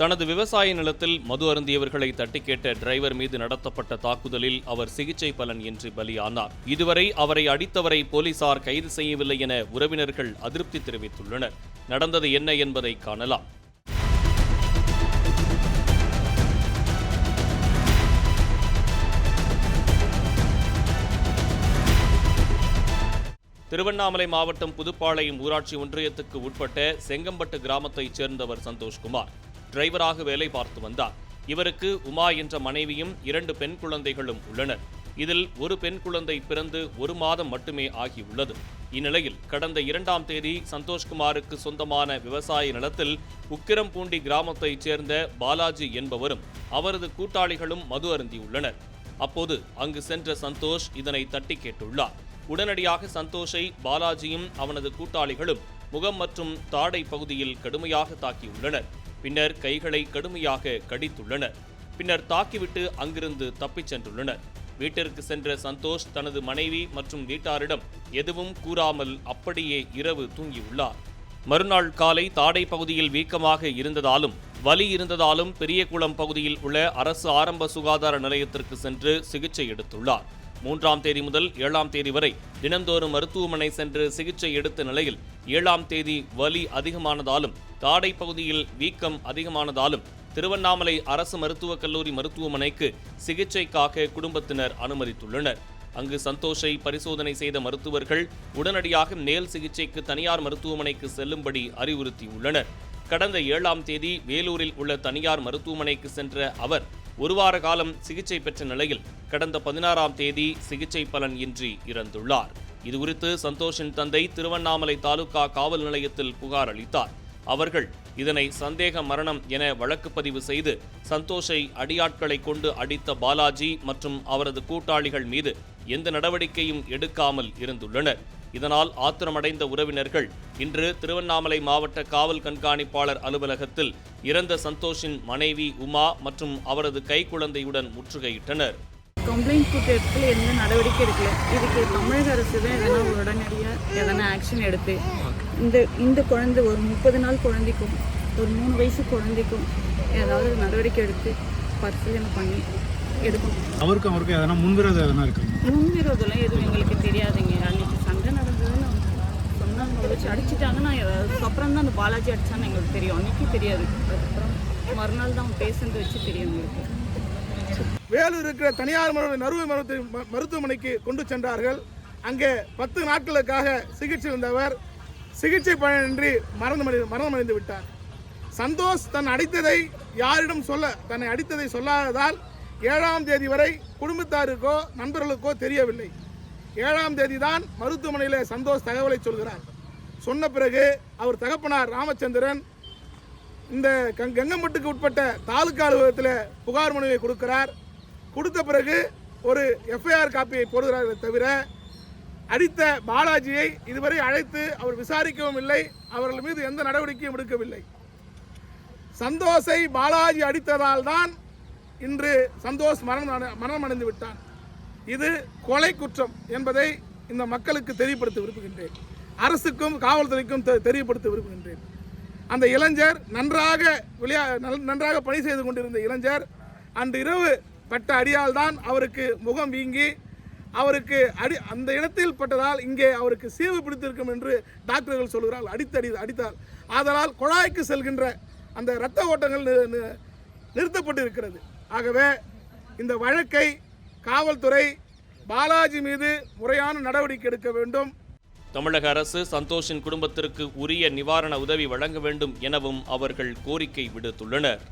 தனது விவசாய நிலத்தில் மது அருந்தியவர்களை தட்டி கேட்ட டிரைவர் மீது நடத்தப்பட்ட தாக்குதலில் அவர் சிகிச்சை பலன் என்று பலியானார். இதுவரை அவரை அடித்தவரை போலீசார் கைது செய்யவில்லை என உறவினர்கள் அதிருப்தி தெரிவித்துள்ளனர். நடந்தது என்ன என்பதை காணலாம். திருவண்ணாமலை மாவட்டம் புதுப்பாளையம் ஊராட்சி ஒன்றியத்துக்கு உட்பட்ட செங்கம்பட்டு கிராமத்தைச் சேர்ந்தவர் சந்தோஷ்குமார். டிரைவராக வேலை பார்த்து வந்தார். இவருக்கு உமா என்ற மனைவியும் இரண்டு பெண் குழந்தைகளும் உள்ளனர். இதில் ஒரு பெண் குழந்தை பிறந்து ஒரு மாதம் மட்டுமே ஆகியுள்ளது. இந்நிலையில் கடந்த இரண்டாம் தேதி சந்தோஷ்குமாருக்கு சொந்தமான விவசாய நிலத்தில் உக்கிரம்பூண்டி கிராமத்தைச் சேர்ந்த பாலாஜி என்பவரும் அவரது கூட்டாளிகளும் மது அருந்தியுள்ளனர். அப்போது அங்கு சென்ற சந்தோஷ் இதனை தட்டி கேட்டுள்ளார். உடனடியாக சந்தோஷை பாலாஜியும் அவனது கூட்டாளிகளும் முகம் மற்றும் தாடை பகுதியில் கடுமையாக தாக்கியுள்ளனர். பின்னர் கைகளை கடுமையாக கடித்துள்ளனர். பின்னர் தாக்கிவிட்டு அங்கிருந்து தப்பிச் சென்றுள்ளனர். வீட்டிற்கு சென்ற சந்தோஷ் தனது மனைவி மற்றும் வீட்டாரிடம் எதுவும் கூறாமல் அப்படியே இரவு தூங்கியுள்ளார். மறுநாள் காலை தாடை பகுதியில் வீக்கமாக இருந்ததாலும் வலி இருந்ததாலும் பெரியகுளம் பகுதியில் உள்ள அரசு ஆரம்ப சுகாதார நிலையத்திற்கு சென்று சிகிச்சை எடுத்துள்ளார். மூன்றாம் தேதி முதல் ஏழாம் தேதி வரை தினந்தோறும் மருத்துவமனை சென்று சிகிச்சை எடுத்த நிலையில் ஏழாம் தேதி வலி அதிகமானதாலும் தாடை பகுதியில் வீக்கம் அதிகமானதாலும் திருவண்ணாமலை அரசு மருத்துவக் கல்லூரி மருத்துவமனைக்கு சிகிச்சைக்காக குடும்பத்தினர் அனுமதித்துள்ளனர். அங்கு சந்தோஷை பரிசோதனை செய்த மருத்துவர்கள் உடனடியாக மேல் சிகிச்சைக்கு தனியார் மருத்துவமனைக்கு செல்லும்படி அறிவுறுத்தியுள்ளனர். கடந்த ஏழாம் தேதி வேலூரில் உள்ள தனியார் மருத்துவமனைக்கு சென்ற அவர் ஒரு வார காலம் சிகிச்சை பெற்ற நிலையில் கடந்த பதினாறாம் தேதி சிகிச்சை பலன் இன்றி இறந்துள்ளார். இதுகுறித்து சந்தோஷின் தந்தை திருவண்ணாமலை தாலுகா காவல் நிலையத்தில் புகார் அளித்தார். அவர்கள் இதனை சந்தேக மரணம் என வழக்கு பதிவு செய்து சந்தோஷை அடியாட்களை கொண்டு அடித்த பாலாஜி மற்றும் அவரது கூட்டாளிகள் மீது எந்த நடவடிக்கையும் எடுக்காமல் இருந்துள்ளனர். இதனால் ஆத்திரமடைந்த உறவினர்கள் இன்று திருவண்ணாமலை மாவட்ட காவல் கண்காணிப்பாளர் அலுவலகத்தில் இறந்த சந்தோஷின் மனைவி உமா மற்றும் அவரது கைக்குழந்தையுடன் முற்றுகையிட்டனர். கம்ப்ளைண்ட் கொடுத்த இடத்துல எந்த நடவடிக்கை எடுக்கல. இதுக்கு தமிழக அரசு தான் எதனா உடனடியாக எதனா ஆக்ஷன் எடுத்து இந்த இந்த குழந்தை ஒரு முப்பது நாள் குழந்தைக்கும் ஒரு மூணு வயசு குழந்தைக்கும் ஏதாவது நடவடிக்கை எடுத்து பரிசீலனை பண்ணி எடுக்கணும். அவருக்கும் அவருக்கும் எதனா முன்விரோதம் எதனா இருக்குங்க முன்விரோதெல்லாம் எதுவும் எங்களுக்கு தெரியாதுங்க. அன்னைக்கு சொன்னாங்க வச்சு அடிச்சிட்டாங்கன்னா அதுக்கப்புறம் தான் அந்த பாலாஜி அடிச்சான்னு எங்களுக்கு தெரியும். அன்னைக்கு தெரியாது. அதுக்கப்புறம் மறுநாள் தான் பேசுனது வச்சு தெரியும் எங்களுக்கு. வேலூர் இருக்கிற தனியார் மருத்துவ நறுவை மருத்துவ ம- மருத்துவமனைக்கு கொண்டு சென்றார்கள். அங்கே பத்து நாட்களுக்காக சிகிச்சை வந்தவர். சிகிச்சை பலனின்றி மரணமடை மரணமடைந்து விட்டார். சந்தோஷ் தன் அடித்ததை யாரிடம் சொல்ல தன்னை அடித்ததை சொல்லாததால் ஏழாம் தேதி வரை குடும்பத்தாருக்கோ நண்பர்களுக்கோ தெரியவில்லை. ஏழாம் தேதி தான் மருத்துவமனையில் சந்தோஷ் தகவலை சொல்கிறார். சொன்ன பிறகு அவர் தகப்பனார் ராமச்சந்திரன் இந்த கங் கங்கம்பட்டுக்கு உட்பட்ட தாலுக்கா அலுவலகத்தில் புகார் மனுவை கொடுக்கிறார். கொடுத்த பிறகு ஒரு எஃப்ஐஆர் காப்பியை போடுகிறார்களே தவிர அடித்த பாலாஜியை இதுவரை அழைத்து அவர் விசாரிக்கவும் இல்லை அவர்கள் மீது எந்த நடவடிக்கையும் எடுக்கவில்லை. சந்தோஷை பாலாஜி அடித்ததால் தான் இன்று சந்தோஷ் மரணம் அடை- மரணம் அடைந்து விட்டான். இது கொலை குற்றம் என்பதை இந்த மக்களுக்கு தெரியப்படுத்த விரும்புகின்றேன். அரசுக்கும் காவல்துறைக்கும் தெ- தெரியப்படுத்த விரும்புகின்றேன். அந்த இளைஞர் நன்றாக விளையா நல்- நன்றாக பணி செய்து கொண்டிருந்த இளைஞர் அன்று இரவு பட்ட அடியால் தான் அவருக்கு முகம் வீங்கி அவருக்கு அடி அந்த இடத்தில் பட்டதால் இங்கே அவருக்கு சீவு பிடித்திருக்கும் என்று டாக்டர்கள் சொல்கிறார்கள் அடித்தடி அடித்தால். ஆதலால் குழாய்க்கு செல்கின்ற அந்த இரத்த ஓட்டங்கள் நிறுத்தப்பட்டிருக்கிறது. ஆகவே இந்த வழக்கை காவல்துறை பாலாஜி மீது முறையான நடவடிக்கை எடுக்க வேண்டும். தமிழக அரசு சந்தோஷின் குடும்பத்திற்கு உரிய நிவாரண உதவி வழங்க வேண்டும் எனவும் அவர்கள் கோரிக்கை விடுத்துள்ளனர்.